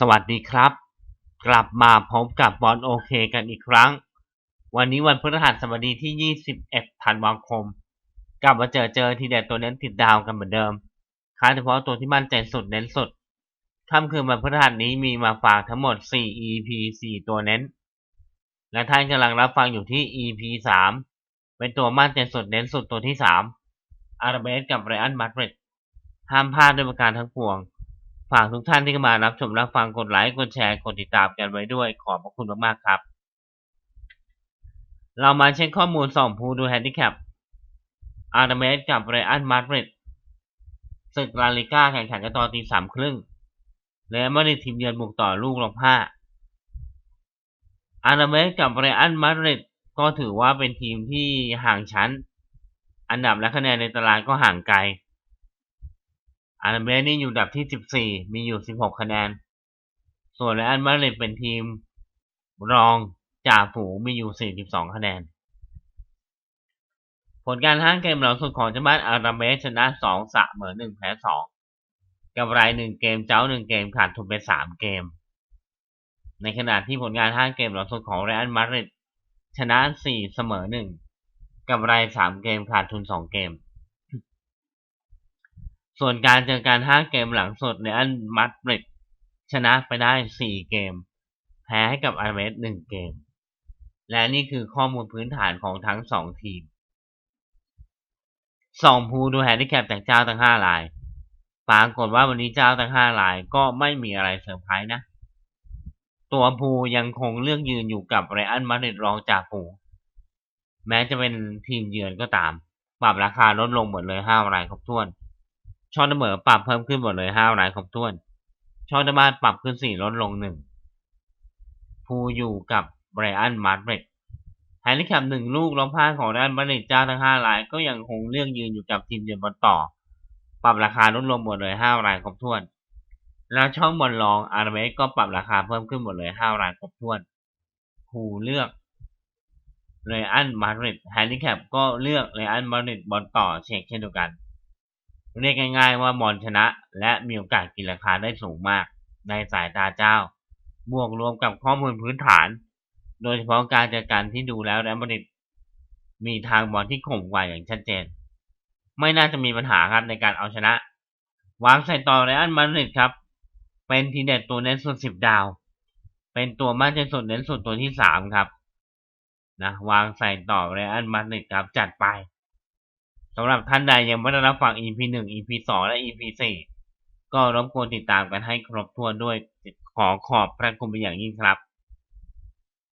สวัสดีครับ กลับมาพบกับบอลโอเคกันอีกครั้ง วันนี้วันพฤหัสบดีที่ 21 ธันวาคม กลับมาเจอเจอทีเด็ดตัวเน้นติดดาวกันเหมือนเดิมค้าเฉพาะตัวที่มั่นใจสุดเน้นสุดค่ำคืนวันพฤหัสนี้มีมาฝากทั้งหมด 4 EP 4 ตัวเน้น และท่านกำลังรับฟังอยู่ที่ EP 3 เป็นตัวมั่นใจสุดเน้นสุดตัวที่ 3 อาราเบสกับไรอันมาดริดห้ามพลาดด้วยประการทั้งปวง ฝากทุกท่านที่เข้ามารับชมรับฟังกดไลค์กดแชร์กดติดตามกันไว้ด้วยขอบพระคุณมากๆครับ เรามาเช็คข้อมูลสองผู้ดูแฮนดิแคปอาร์เมสกับเรอันมาดริดศึกลาลิก้าแข่งขันกันตอนตีสามครึ่งเรอัลมาดริดทีมเยือนบุกต่อลูกลงผ้าอาร์เมสกับเรอันมาดริดก็ถือว่าเป็นทีมที่ห่างชั้น อันดับและคะแนนในตารางก็ห่างไกล อาร์เมสนี่อยู่ดับที่14มีอยู่16คะแนน ส่วนเรอัลมาดริดเป็นทีมรองจ่าฝูงมีอยู่42คะแนน ผลการห้างเกมหลังสุดของเจ้าบ้านอาราเมสชนะ2เสมอน1แพ้2กำไร1เกมเจ้า1เกมขาดทุนไป3เกม ในขณะที่ผลงานห้างเกมหลังสุดของเรอัลมาดริดชนะ4เสมอ1กำไร3เกมขาดทุน2เกม ส่วนการเจอการห้าเกมหลังสุดเรอัลมาดริดชนะไปได้4เกม แพ้ให้กับอาราเมส1เกม และนี่คือข้อมูลพื้นฐานของทั้ง2ทีมสองภูดูแฮนดิแคปจากเจ้าทั้ง5รายปรากฏว่าวันนี้เจ้าทั้ง5รายก็ไม่มีอะไรเซอร์ไพรส์นะ ตัวภูยังคงเลือกยืนอยู่กับไรอันมาดริดรองจากฝูแม้จะเป็นทีมเยือนก็ตาม ปรับราคาลดลงหมดเลย5รายครบถ้วน ชอตเสมอปรับเพิ่มขึ้นหมดเลย5รายครบถ้วนชอตบ้านปรับขึ้น4ลดลง1ภูอยู่กับไรอันมาดริดแฮนดิแคปหนึ่งลูกล้มพลาดของด้านมาดริดเจ้าทั้ง5ราย ก็ยังคงเลือกยืนอยู่กับทีมเยือนบอลต่อ ปรับราคาลดลงหมดเลย5รายครบถ้วน แล้วช่องบอลรองอาร์เมสก็ปรับราคาเพิ่มขึ้นหมดเลย5รายครบถ้วนภูเลือกเรอันมาดริดแฮนดิแคปก็เลือกเรอันมาดริดบอลต่อเช็คเช่นเดียวกัน เรียกง่าย ๆ ว่าบอลชนะ และมีโอกาสกินราคาได้สูงมาก ในสายตาเจ้า บวกรวมกับข้อมูลพื้นฐาน โดยเฉพาะการจัดการที่ดูแล้วแรอัลมาดริดมีทางบอลที่ข่มกว่าอย่างชัดเจน ไม่น่าจะมีปัญหาครับในการเอาชนะ วางใส่ต่อเรอันมาดริดครับ เป็นทีเด็ดตัวเน้นสุดสิบดาว เป็นตัวมั่นใจสุดเน้นสุดตัวที่สามครับนะวางใส่ต่อเรอันมาดริดครับจัดไป สำหรับท่านใดยังไม่ได้รับฟัง EP 1 EP 2และ EP 4ก็รบกวนติดตามกันให้ครบถ้วนด้วยขอขอบพระคุณเป็นอย่างยิ่งครับ